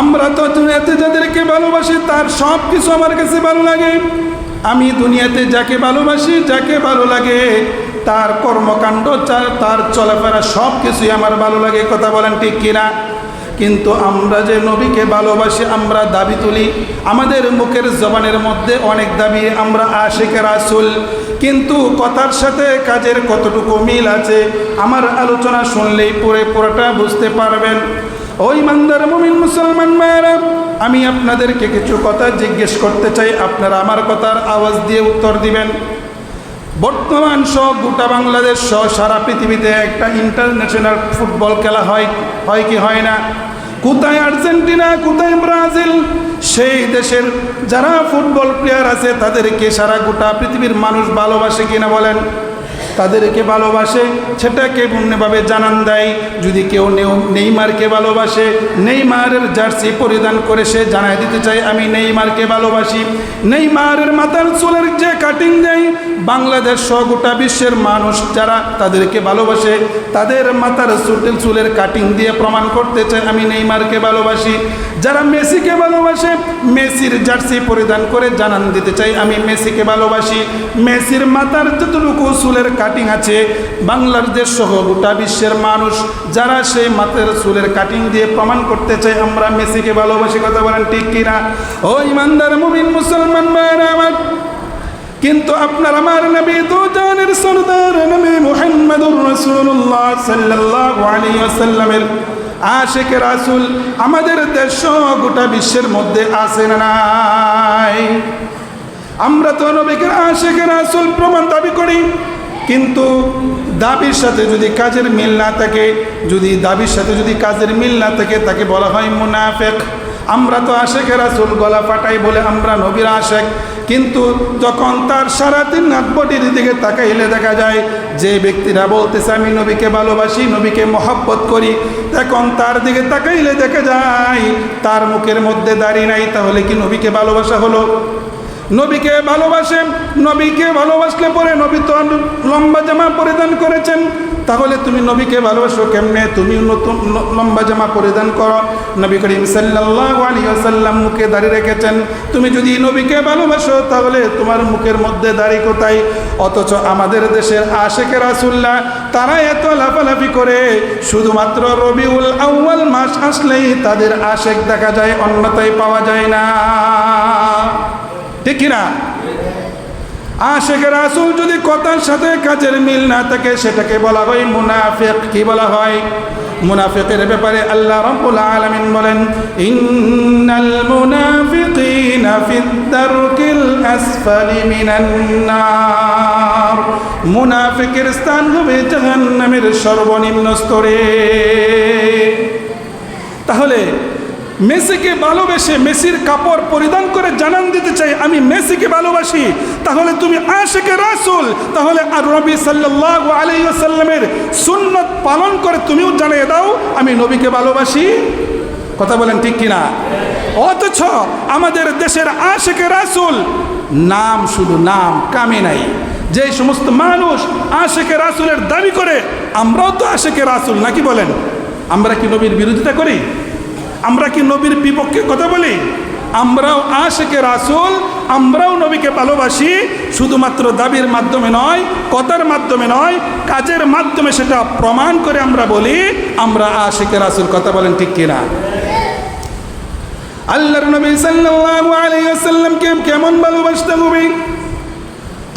আমরা তো দুনিয়াতে যাদেরকে ভালোবাসি, তার সব কিছু আমার কাছে ভালো লাগে। আমি দুনিয়াতে যাকে ভালোবাসি, যাকে ভালো লাগে, তার কর্মকাণ্ড, তার চলাফেরা সব কিছুই আমার ভালো লাগে, কথা বলেন ঠিক কিনা? কিন্তু আমরা যে নবীকে ভালোবাসি, আমরা দাবি তুলি, আমাদের মুখের জবানের মধ্যে অনেক দাবি, আমরা আশেকে রাসুল। কিন্তু কথার সাথে কাজের কতটুকু মিল আছে, আমার আলোচনা শুনলেই পুরে পুরোটা বুঝতে পারবেন। ওই মান্দার মুমিন মুসলমান মায়েরা আমি আপনাদেরকে কিছু কথা জিজ্ঞেস করতে চাই। আপনারা আমার কথার আওয়াজ দিয়ে উত্তর দিবেন। বর্তমান সহ গোটা বাংলাদেশ সহ সারা পৃথিবীতে একটা ইন্টারন্যাশনাল ফুটবল খেলা হয় হয় কি হয় না? কোথায় আর্জেন্টিনা, কোথায় ব্রাজিল? সেই দেশের যারা ফুটবল প্লেয়ার আছে, তাদেরকে সারা গোটা পৃথিবীর মানুষ ভালোবাসে কিনা বলেন। তাদেরকে ভালোবাসে, সেটাকে পূর্ণভাবে জানান দেয়। যদি কেউ নেইমারকে ভালোবাসে, নেইমারের জার্সি পরিধান করে সে জানাই দিতে চাই আমি নেইমারকে ভালোবাসি। নেইমারের মাথার চুলের যে কাটিং দেয়, বাংলাদেশ সহ গোটা বিশ্বের মানুষ যারা তাদেরকে ভালোবাসে, তাদের মাথার চুলের চুলের কাটিং দিয়ে প্রমাণ করতে চায়, আমি নেইমারকে ভালোবাসি। যারা মেসিকে ভালোবাসে, মেসির জার্সি পরিধান করে জানান দিতে চাই, আমি মেসিকে ভালোবাসি। মেসির মাতার যতটুকু চুলের কাটিং আছে বাংলাদেশ সহ গোটা বিশ্বের মানুষ যারা সেই মাথার চুলের কাটিং দিয়ে প্রমাণ করতে চায়, আমরা মেসিকে ভালোবাসি, কথা বলেন ঠিক কিনা? ও ইমানদার মুমিন মুসলমান ভাইয়েরা আমার, কিন্তু আপনার আমার নবী তো জানের সরদার নবী মুহাম্মদুর রাসূলুল্লাহ সাল্লাল্লাহু আলাইহি ওয়াসাল্লামের আশিক রাসূল, আমাদের দেশ গোটা বিশ্বের মধ্যে আছে না নাই? আমরা তো নবীকে আশিক রাসূল প্রমাণ দাবি করি, কিন্তু দাবির সাথে যদি কাজের মিল না থাকে, যদি দাবির সাথে যদি কাজের মিল না থাকে, তাকে বলা হয় মুনাফেক। আমরা তো আশেকের রাসুল গলা ফাটাই বলে আমরা নবীর আশেক। কিন্তু যখন তার সারাদিন নাটবটির দিকে তাকাইলে দেখা যায়, যে ব্যক্তিরা বলতেছে, আমি নবীকে ভালোবাসি, নবীকে মহাব্বত করি। এখন তার দিকে তাকাইলে দেখা যায়, তার মুখের মধ্যে দাঁড়িয়ে নাই, তাহলে কি নবীকে ভালোবাসা হলো? নবীকে ভালোবাসেন নবীকে ভালোবাসলে পরে নবী তো লম্বা জামা পরিধান করেছেন। তাহলে তুমি নবীকে ভালোবাসো কেমনে? তুমি নতুন লম্বা জামা পরিধান করো। নবী করিম সাল্লাল্লাহু আলাইহি ওয়াসাল্লাম মুখে দাঁড়িয়ে রেখেছেন। তুমি যদি নবীকে ভালোবাসো, তাহলে তোমার মুখের মধ্যে দাড়ি কোথায়? অথচ আমাদের দেশের আশেকের রাসূলুল্লাহ, তারা এত লাফালাফি করে, শুধুমাত্র রবিউল আউয়াল মাস আসলেই তাদের আশেক দেখা যায় অন্যতায় পাওয়া যায় না। ঠিক কিনা? আশেখ রাসুল যদি কথার সাথে কাজের মিল না থাকে, সেটাকে বলা হয় মুনাফিক। কি বলা হয়? মুনাফিকের ব্যাপারে আল্লাহ রাব্বুল আলামিন বলেন, ইন্নাল মুনাফিকিনা ফিদ দারকিল আসফালি মিনান নার। মুনাফিকের স্থান হবে জাহান্নামের সর্বনিম্ন স্তরে। তাহলে মেসিকে ভালোবেসে মেসির কাপড় পরিধান করে জানান দিতে চাই, আমি মেসিকে ভালোবাসি। তাহলে তুমি আশেকে রাসুল, তাহলে আর রবি সাল্লাল্লাহু আলাইহি ওয়াসাল্লামের সুন্নত পালন করে তুমিও জানিয়ে দাও, আমি নবীকে ভালোবাসি। কথা বলেন ঠিক কিনা? অথচ আমাদের দেশের আশেকে রাসুল, নাম শুধু নাম কামে নাই। যে সমস্ত মানুষ আশেকে রাসুলের দাবি করে, আমরাও তো আশেকে রাসুল, নাকি বলেন? আমরা কি নবীর বিরোধিতা করি? আমরা কি নবীর বিপক্ষে কথা বলি? আমরাও আশেকে রাসুল, আমরাও নবীকে ভালোবাসি, শুধুমাত্র দাবির মাধ্যমে নয়, কথার মাধ্যমে নয়, কাজের মাধ্যমে সেটা প্রমাণ করে আমরা বলি, আমরা আশেকে রাসুল কথা বলেন ঠিক কিনা? আল্লাহর নবী সাল্লাল্লাহু আলাইহি ওয়াসাল্লামকে কেমন ভালোবাসতে হবে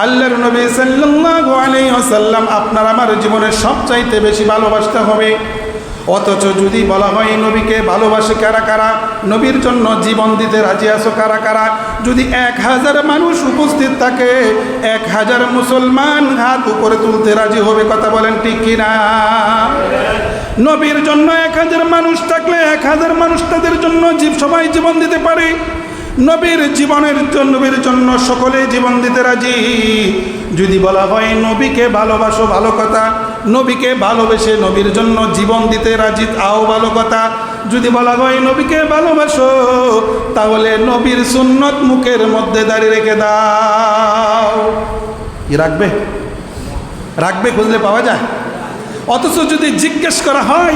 আল্লাহর নবী সাল্লাল্লাহু আলাইহি ওয়াসাল্লাম আপনার আমার জীবনের সবচাইতে বেশি ভালোবাসতে হবে। অথচ যদি বলা হয়, নবীকে ভালোবাসে কারা কারা? নবীর জন্য জীবন দিতে রাজি আছো কারা কারা? যদি এক হাজার মানুষ উপস্থিত থাকে, এক হাজার মুসলমান হাত উপরে তুলতে রাজি হবে, কথা বলেন ঠিক কিনা নবীর জন্য এক হাজার মানুষ থাকলে, এক হাজার মানুষ তাদের জন্য জীব, সবাই জীবন দিতে পারে। নবীর জীবনের জন্য নবীর জন্য সকলে জীবন দিতে রাজি। যদি বলা হয়, নবীকে ভালোবাসো, ভালো কথা নবীকে ভালোবেসে নবীর জন্য জীবন দিতে রাজি আও ভালো কথা। যদি বলা হয় নবীকে ভালোবাসো, তাহলে নবীর সুন্নত মুখের মধ্যে দাঁড়িয়ে রেখে দাও। কি রাখবে? রাখবে খুঁজলে পাওয়া যায়? অথচ যদি জিজ্ঞেস করা হয়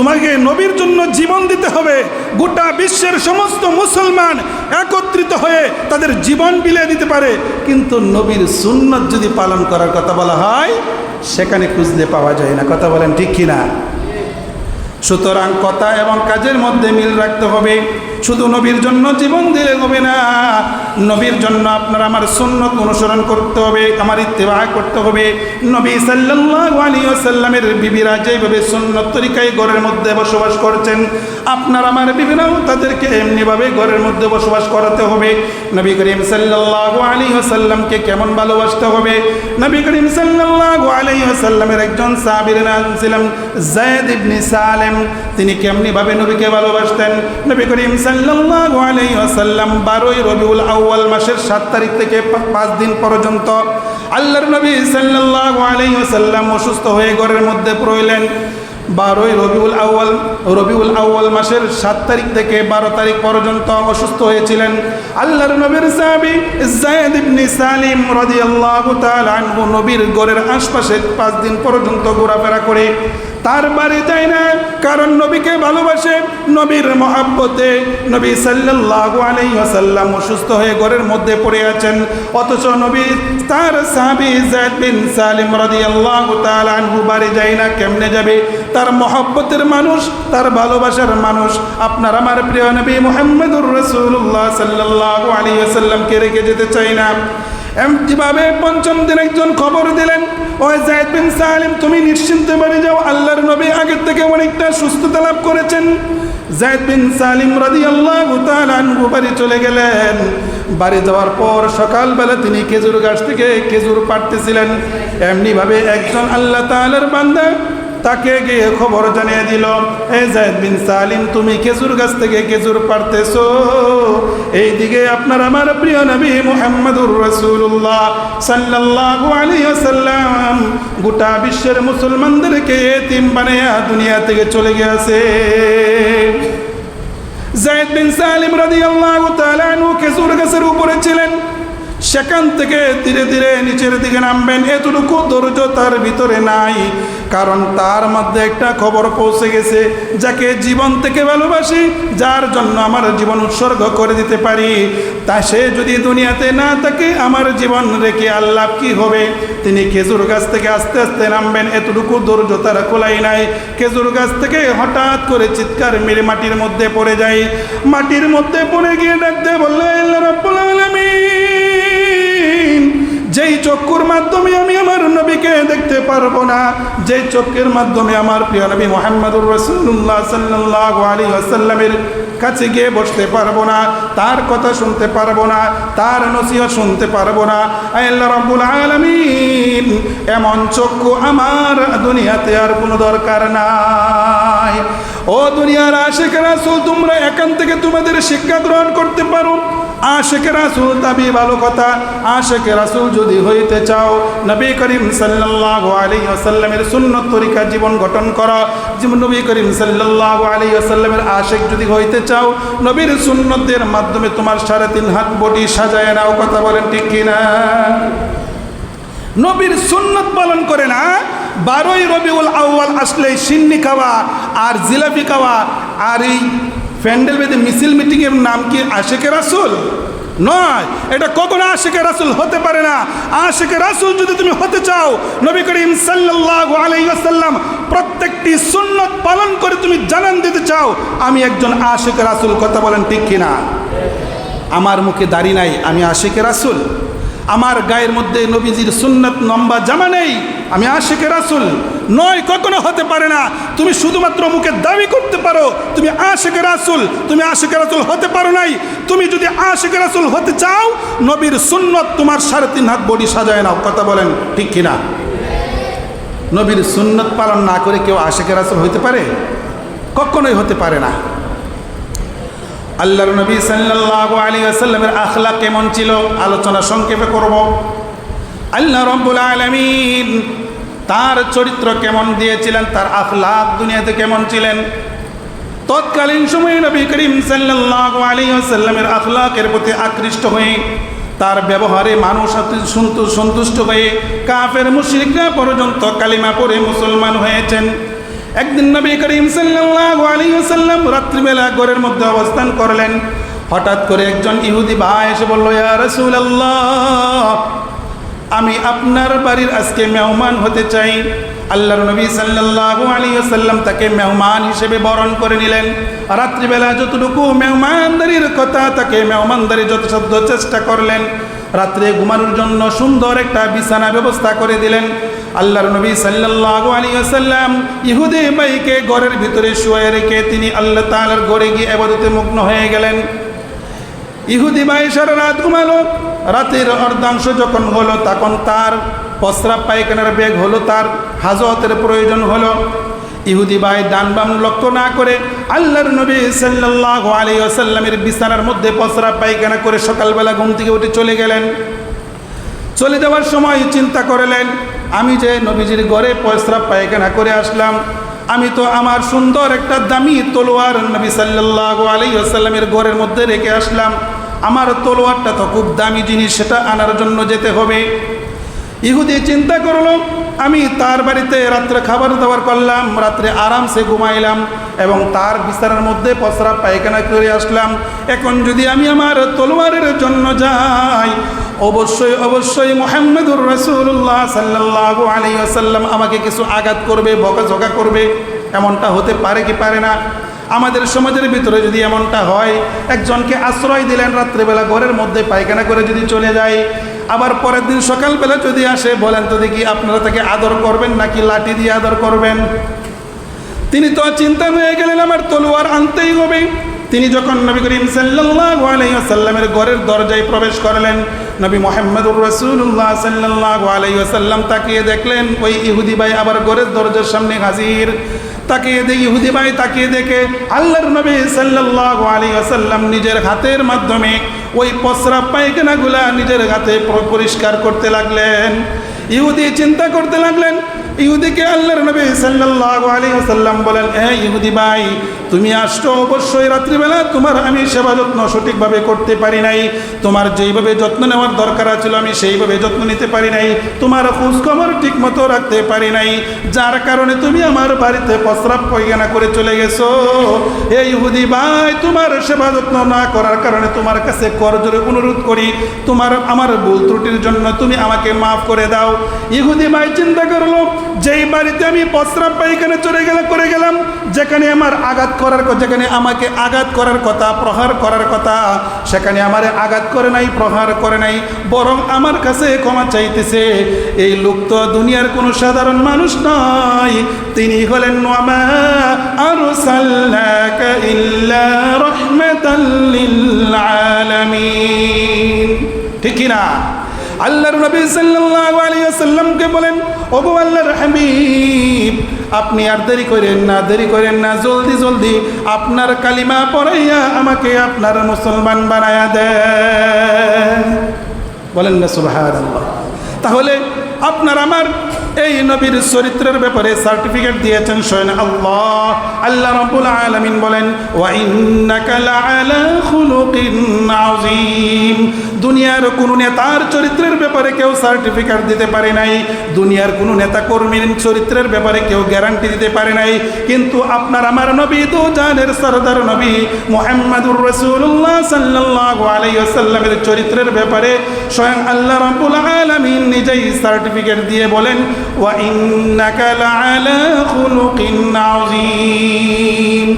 তোমাকে নবীর জন্য জীবন দিতে হবে। গোটা বিশ্বের সমস্ত মুসলমান একত্রিত হয়ে তাদের জীবন বিলিয়ে দিতে পারে। কিন্তু নবীর সুন্নত যদি পালন করার কথা বলা হয়, সেখানে খুঁজলে পাওয়া যায় না। কথা বলেন ঠিক কিনা? সুতরাং কথা এবং কাজের মধ্যে মিল রাখতে হবে। শুধু নবীর জন্য জীবন দিলে হবে না। নবীর জন্য আপনার আমার সুন্নত অনুসরণ করতে হবে, আমার ইত্তেবা করতে হবে। নবী সাল্লাল্লাহু আলাইহি ওয়াসাল্লামের বিবিরা যেভাবে সুন্নত তরিকায় ঘরের মধ্যে বসবাস করছেন, আপনার আমার বিবিরাও তাদেরকে এমনিভাবে ঘরের মধ্যে বসবাস করাতে হবে। নবী করিম সাল্লাল্লাহু আলাইহি ওয়াসাল্লামকে কেমন ভালোবাসতে হবে? নবী করিম সাল্লাল্লাহু আলাইহি ওয়াসাল্লামের একজন সাহাবীর নাম ছিলেন যায়েদ ইবনে সালেম। তিনি কেমনিভাবে নবীকে ভালোবাসতেন? নবী করিম সাল্লাল্লাহু আলাইহি ওয়াসাল্লাম বারোই রবিউল আউয়াল মাসের সাত তারিখ থেকে পাঁচ দিন পর্যন্ত আল্লাহর নবী সাল্লাল্লাহু আলাইহি ওয়াসাল্লাম অসুস্থ হয়ে ঘরের মধ্যে পড়লেন। বারোই রবিউল আউয়াল রবিউল আউয়াল মাসের সাত তারিখ থেকে বারো তারিখ পর্যন্ত অসুস্থ হয়েছিলেন। আল্লাহর নবীর সাহাবী জায়েদ ইবনে সালিম রাদিয়াল্লাহু তাআলা আনহু নবীর ঘরের আশপাশে পাঁচ দিন পর্যন্ত ঘোরাফেরা করে তার বাড়ি যায় না, কারণ নবীকে ভালোবাসে, নবীর মহাব্বতে নবী সাল্লাল্লাহু আলাইহি ওয়াসাল্লাম অসুস্থ হয়ে ঘরের মধ্যে পড়ে আছেন। অথচ নবী তার সাহাবী যায়েদ বিন সালিম রাদিয়াল্লাহু তাআলা আনহু বাড়ি যায় না, কেমনে যাবে? তার মহব্বতের মানুষ, তার ভালোবাসার মানুষ। আপনার আমার প্রিয় নবী মুহাম্মদুর রাসূলুল্লাহ সাল্লাল্লাহু আলাইহি ওয়াসাল্লামকে রেখে যেতে চাই না। এমনিভাবে পঞ্চম দিন একজন খবর দিলেন ও জায়দ বিন সালিম, তুমি নিশ্চিন্তে বাড়ি যাও, আল্লাহর নবী আগের থেকে অনেকটা সুস্থতা লাভ করেছেন। জায়দ বিন সালিম রাদি আল্লাহ বাড়ি চলে গেলেন। বাড়ি যাওয়ার পর সকালবেলা তিনি খেজুর গাছ থেকে খেজুর পাড়তেছিলেন। এমনিভাবে একজন আল্লাহ তাআলার বান্দা তাকে গিয়ে খবর জানিয়ে দিল, এ জায়দ বিন সালিম, তুমি খেজুর গাছ থেকে খেজুর পারতেছো এইদিকে আপনার আমার প্রিয় নবী মুহাম্মদুর সাল্লাল্লাহু আলাইহি ওয়াসাল্লাম গোটা বিশ্বের মুসলমানদেরকে এতিম বানিয়ে দুনিয়া থেকে চলে গেছে জায়দ বিন সালিম রাদিয়াল্লাহু তাআলা খেজুর গাছের উপরে ছিলেন। সেখান থেকে ধীরে ধীরে নিচের দিকে নামবেন। এতটুকু ধৈর্য তার ভিতরে নাই, কারণ তার মধ্যে একটা খবর পৌঁছে গেছে, যাকে জীবন থেকে ভালোবাসি, যার জন্য আমার জীবন উৎসর্গ করে দিতে পারি। তা সে যদি দুনিয়াতে না থাকে, আমার জীবন রেখে আল্লাহ কি হবে? তিনি খেজুর গাছ থেকে আস্তে আস্তে নামবেন। এতটুকু ধৈর্য তার কোলাই নাই। খেজুর গাছ থেকে হঠাৎ করে চিৎকার মেরে মাটির মধ্যে পড়ে যায়। মাটির মধ্যে পড়ে গিয়ে ডাকতে বললে আল্লাহ রাব্বুল আলামিন! যেই চক্ষুর মাধ্যমে আমি আমার নবীকে দেখতে পারব না, যেই চক্ষের মাধ্যমে আমার প্রিয় নবী মোহাম্মদুর রসুল্লাহ সাল্লাহ আলী আসাল্লামের কাছে গিয়ে বসতে পারব না, তার কথা শুনতে পারব না, তার নসিহত শুনতে পারব না আল্লাহ রাব্বুল আলামিন, এমন চক্ষু আমার দুনিয়াতে আর কোনো দরকার নাই। ও দুনিয়ার আশেখ রাসূল, তোমরা এখান থেকে তোমাদের শিক্ষা গ্রহণ করতে পারো। আশেখ রাসূল দাবি ভালো কথা আশেখ রাসূল যদি হইতে চাও, নবী করিম সাল্লাল্লাহু আলাইহি ওয়াসাল্লামের সুন্নত তরিকা জীবন গঠন করো। নবী করিম সাল্লাল্লাহু আলাইহি ওয়াসাল্লামের আশেখ যদি হইতে চাও, নবীর সুন্নতের মাধ্যমে তোমার সাড়ে তিন হাত বডি সাজায় নাও, কথা বলেন ঠিক কিনা? নবীর সুন্নত পালন করে না, বারোই রবিউল আউ্বাল আসলে সিন্নি খাওয়া আর জিলাপি খাওয়া আর এই প্যান্ডেল বেঁধে মিছিল মিটিংয়ের নাম কি আশেকে রাসুল? নয়। এটা কখনো আশেকে রাসুল হতে পারে না। আশেকে রাসুল যদি তুমি হতে চাও, নবী করিম সাল্লাল্লাহু আলাইহি ওয়াসাল্লাম প্রত্যেকটি সুন্নত পালন করে তুমি জানান দিতে চাও, আমি একজন আশেকে রাসুল, কথা বলেন ঠিক কিনা? আমার মুখে দাড়ি নাই, আমি আশেকে রাসুল। আমার গায়ের মধ্যে নবীজির সুন্নত লম্বা জামা নেই, আমি আশেকে রাসুল। নয়, কখনো হতে পারে না, তুমি শুধুমাত্র মুখে দাবি করতে পারো, তুমি আশেকে রাসুল, তুমি আশেকে রাসুল হতে পারো নাই। তুমি যদি আশেকে রাসুল হতে চাও, নবীর সুন্নত তোমার সাড়ে তিন হাত বডি সাজায় নাও, কথা বলেন ঠিক কিনা? নবীর সুন্নত পালন না করে কেউ আশেকে রাসুল হইতে পারে? কখনোই হতে পারে না। আল্লাহর নবী সাল্লাল্লাহু আলাইহি ওয়াসাল্লামের আখলাক কেমন ছিল? আলোচনা সংক্ষেপে করব। আল্লাহ রাব্বুল আলামিন তার চরিত্র কেমন দিয়েছিলেন, তার আখলাক দুনিয়াতে কেমন ছিলেন? তৎকালীন সময়ে নবী করিম সাল্লাল্লাহু আলাইহি ওয়াসাল্লামের আখলাকের প্রতি আকৃষ্ট হয়ে, তার ব্যবহারে মানুষ সন্তু- সন্তুষ্ট হয়ে কাফের মুশরিকরা পর্যন্ত কালিমা পড়ে মুসলমান হয়েছেন। একদিন নবী করিম সাল্লাল্লাহু রাত্রিবেলা ঘরের মধ্যে অবস্থান করলেন। হঠাৎ করে একজন ইহুদি ভাই এসে বলল, ইয়া আমি আপনার বাড়ির আজকে মেহমান হতে চাই। আল্লাহর নবী সাল্লাল্লাহু আলাইহি ওয়াসাল্লাম তাকে মেহমান হিসেবে বরণ করে নিলেন। রাত্রিবেলা যতটুকু মেহমানদারির কথা, তাকে মেহমানদারি যথাসাধ্য চেষ্টা করলেন। রাত্রে ঘুমানোর জন্য সুন্দর একটা বিছানা ব্যবস্থা করে দিলেন। আল্লাহর নবী সাল্লাল্লাহু আলাইহি ওয়াসাল্লাম ইহুদি ভাইকে ঘরের ভিতরে শুয়ে রেখে তিনি আল্লাহ তাআলার ঘরে গিয়ে ইবাদতে মগ্ন হয়ে গেলেন। ইহুদি ভাই রাত ঘুমালো। রাতের অর্ধাংশ যখন হলো, তখন তার প্রস্রাব পায়খানার বেগ হলো, তার হাজতের প্রয়োজন হলো। ইহুদি ভাই ডান বাম লক্ষ্য না করে আল্লাহর নবী সাল্লাল্লাহু আলাইহি ওয়াসাল্লামের বিছানার মধ্যে প্রস্রাব পায়খানা করে সকালবেলা ঘুম থেকে উঠে চলে গেলেন। চলে যাওয়ার সময় চিন্তা করলেন, আমি যে নবীজির ঘরে প্রস্রাব পায়খানা করে আসলাম, আমি তো আমার সুন্দর একটা দামি তলোয়ার নবী সাল্লাল্লাহু আলাইহি ওয়াসাল্লামের ঘরের মধ্যে রেখে আসলাম। আমার তলোয়ারটা তো খুব দামি জিনিস, সেটা আনার জন্য যেতে হবে। ইহুদি চিন্তা করল, আমি তার বাড়িতে রাত্রে খাবার দাবার করলাম, রাত্রে আরামসে ঘুমাইলাম এবং তার বিছানার মধ্যে পসরা পায়খানা করে আসলাম। এখন যদি আমি আমার তলোয়ারের জন্য যাই, অবশ্যই অবশ্যই মোহাম্মদুর রসুল্লাহ সাল্লাহ আলী আসাল্লাম আমাকে কিছু আঘাত করবে, বকাঝকা করবে, এমনটা হতে পারে কি পারে না? আমাদের সমাজের ভিতরে যদি এমনটা হয়, একজনকে আশ্রয় দিলেন রাত্রেবেলা ঘরের মধ্যে পায়খানা করে যদি চলে যায়, আবার পরের দিন সকালবেলা যদি আসে, বলেন তো দেখি আপনারা তাকে আদর করবেন নাকি লাঠি দিয়ে আদর করবেন? তিনি তো চিন্তা হয়ে গেলেন, আমার তলোয়ার আনতেই হবে। তিনি যখন নবী করিম সাল্লাল্লাহু আলাইহি ওয়াসাল্লামের ঘরের দরজায় প্রবেশ করলেন নবী মোহাম্মদুর রাসূলুল্লাহ সাল্লাল্লাহু আলাইহি ওয়াসাল্লাম তাকিয়ে দেখলেন, ওই ইহুদি ভাই আবার গোরের দরজার সামনে হাজির। তাকিয়ে দেখে, ইহুদি ভাই তাকিয়ে দেখে, আল্লাহর নবী সাল্লাল্লাহু আলাইহি ওয়াসাল্লাম নিজের হাতের মাধ্যমে ওই পসরা পায়খানাগুলা নিজের হাতে পরিষ্কার করতে লাগলেন। ইহুদি চিন্তা করতে লাগলেন, ইহুদিকে আল্লাহর নবী সাল্লাল্লাহু আলাইহি ওয়াসাল্লাম বলেন, এ ইহুদি ভাই তুমি আসছো অবশ্যই রাত্রিবেলা, তোমার আমি সেবা যত্ন সঠিকভাবে করতে পারি নাই, তোমার যেইভাবে যত্ন নেওয়ার দরকার ছিল আমি সেইভাবে যত্ন নিতে পারি নাই, তোমার খোঁজখবর ঠিক মতো রাখতে পারি নাই, যার কারণে তুমি আমার বাড়িতে প্রস্রাব পায়খানা করে চলে গেছো। এই ইহুদি ভাই, তোমার সেবা যত্ন না করার কারণে তোমার কাছে করজোরে অনুরোধ করি, তোমার আমার ভুল ত্রুটির জন্য তুমি আমাকে মাফ করে দাও। ইহুদি ভাই, চিন্তা করল, যেই বাড়িতে আমি প্রস্রাব পায়খানা চলে গেলে, করে গেলাম, যেখানে আমার আঘাত করার যেখানে আমাকে আঘাত করার কথা, প্রহার করার কথা, সেখানে আমার আঘাত করে নাই, প্রহার করে নাই, বরং আমার কাছে ক্ষমা চাইতেছে। এই লোক তো দুনিয়ার কোনো সাধারণ মানুষ নয়। তিনি হলেন আরও ইল্লা ঠিক না? আল্লাহর নবী সাল্লাল্লাহু আলাইহি ওয়াসাল্লামকে বলেন, ওগো আল্লাহর হাবিব, আপনি আর দেরি করেন না, দেরি করেন না, জলদি জলদি আপনার কালিমা পড়াইয়া আমাকে আপনার মুসলমান বানায়া দেন। বলেন না, সুবহানাল্লাহ। তাহলে আপনার আমার এই নবীর চরিত্রের ব্যাপারে সার্টিফিকেট দিয়েছেন স্বয়ং আল্লাহ। আল্লাহ রাব্বুল আলামিন বলেন, ওয়া ইন্নাকা লাআলা খুলুকিন আযীম। দুনিয়ার কোনো নেতার চরিত্রের ব্যাপারে কেউ সার্টিফিকেট দিতে পারে নাই, দুনিয়ার কোনো নেতা কর্মীর চরিত্রের ব্যাপারে কেউ গ্যারান্টি দিতে পারে নাই। কিন্তু আপনার আমার নবী তো জানের সরদার নবী মোহাম্মদুর রসুল্লাহ সাল্লাল্লাহু আলাইহি ওয়াসাল্লামের চরিত্রের ব্যাপারে স্বয়ং আল্লাহ রাব্বুল আলামিন নিজেই সার্টিফিকেট দিয়ে বলেন, ওয়া ইন্নাকা লাআলা খুলুকিন আযীম।